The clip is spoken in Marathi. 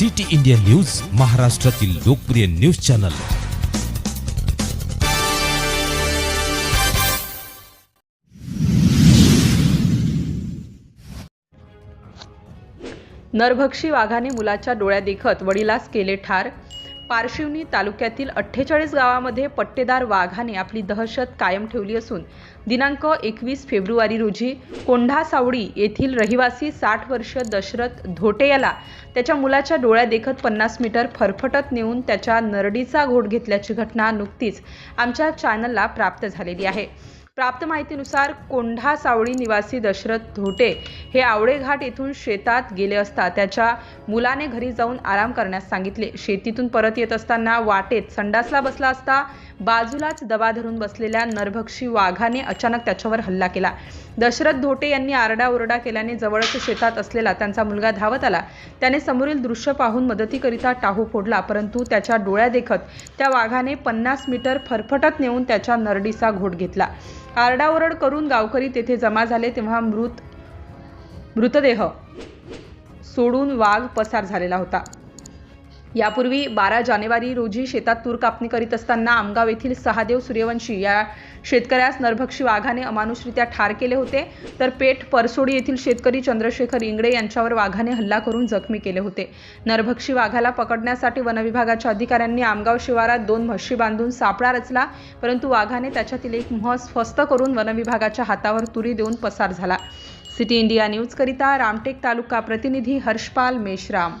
सिटी इंडिया न्यूज महाराष्ट्रातील लोकप्रिय न्यूज चॅनल. नरभक्षी वाघाने मुलाच्या डोळ्या देखत वडिलास केले ठार. पारशिवनी तालुक्यातील अठ्ठेचाळीस गावामध्ये पट्टेदार वाघाने आपली दहशत कायम ठेवली असून दिनांक एकवीस फेब्रुवारी रोजी कोंढा सावडी येथील रहिवासी साठ वर्ष दशरथ धोटे याला त्याच्या मुलाच्या डोळ्या देखत पन्नास मीटर फरफटत नेऊन त्याच्या नरडीचा घोट घेतल्याची घटना नुकतीच आमच्या चॅनलला प्राप्त झालेली आहे. प्राप्त माहितीनुसार कोंढा सावळी निवासी दशरथ धोटे हे आवडेघाट येथून शेतात गेले असता त्याच्या मुलाने घरी जाऊन आराम करण्यास सांगितले. शेतीतून परत येत असताना वाटेत संडासला बसला असता बाजूलाच दबा धरून बसलेल्या नरभक्षी वाघाने अचानक त्याच्यावर हल्ला केला. दशरथ धोटे यांनी आरडाओरडा केल्याने जवळच शेतात असलेला त्यांचा मुलगा धावत आला. त्याने समोरील दृश्य पाहून मदतीकरिता टाहू फोडला परंतु त्याच्या डोळ्या देखत त्या वाघाने पन्नास मीटर फरफटत नेऊन त्याच्या नरडीचा घोट घेतला. आरडाओरड करून गावकरी तेथे जमा झाले तेव्हा मृत मृतदेह सोडून वाघ पसार झालेला होता. यापूर्वी बारा जानेवारी रोजी शेतात तूर कापणी करीत असताना आमगाव येथील सहादेव सूर्यवंशी या शेतकऱ्यास नरभक्षी वाघाने अमानुषरित्या ठार केले होते तर पेठ परसोडी येथील शेतकरी चंद्रशेखर इंगडे यांच्यावर वाघाने हल्ला करून जखमी केले होते. नरभक्षी वाघाला पकडण्यासाठी वनविभागाच्या अधिकाऱ्यांनी आमगाव शिवारात दोन म्हशी बांधून सापळा रचला परंतु वाघाने त्याच्यातील एक म्हस फस्त करून वनविभागाच्या हातावर तुरी देऊन पसार झाला. सिटी इंडिया न्यूजकरिता रामटेक तालुका प्रतिनिधी हर्षपाल मेश्राम.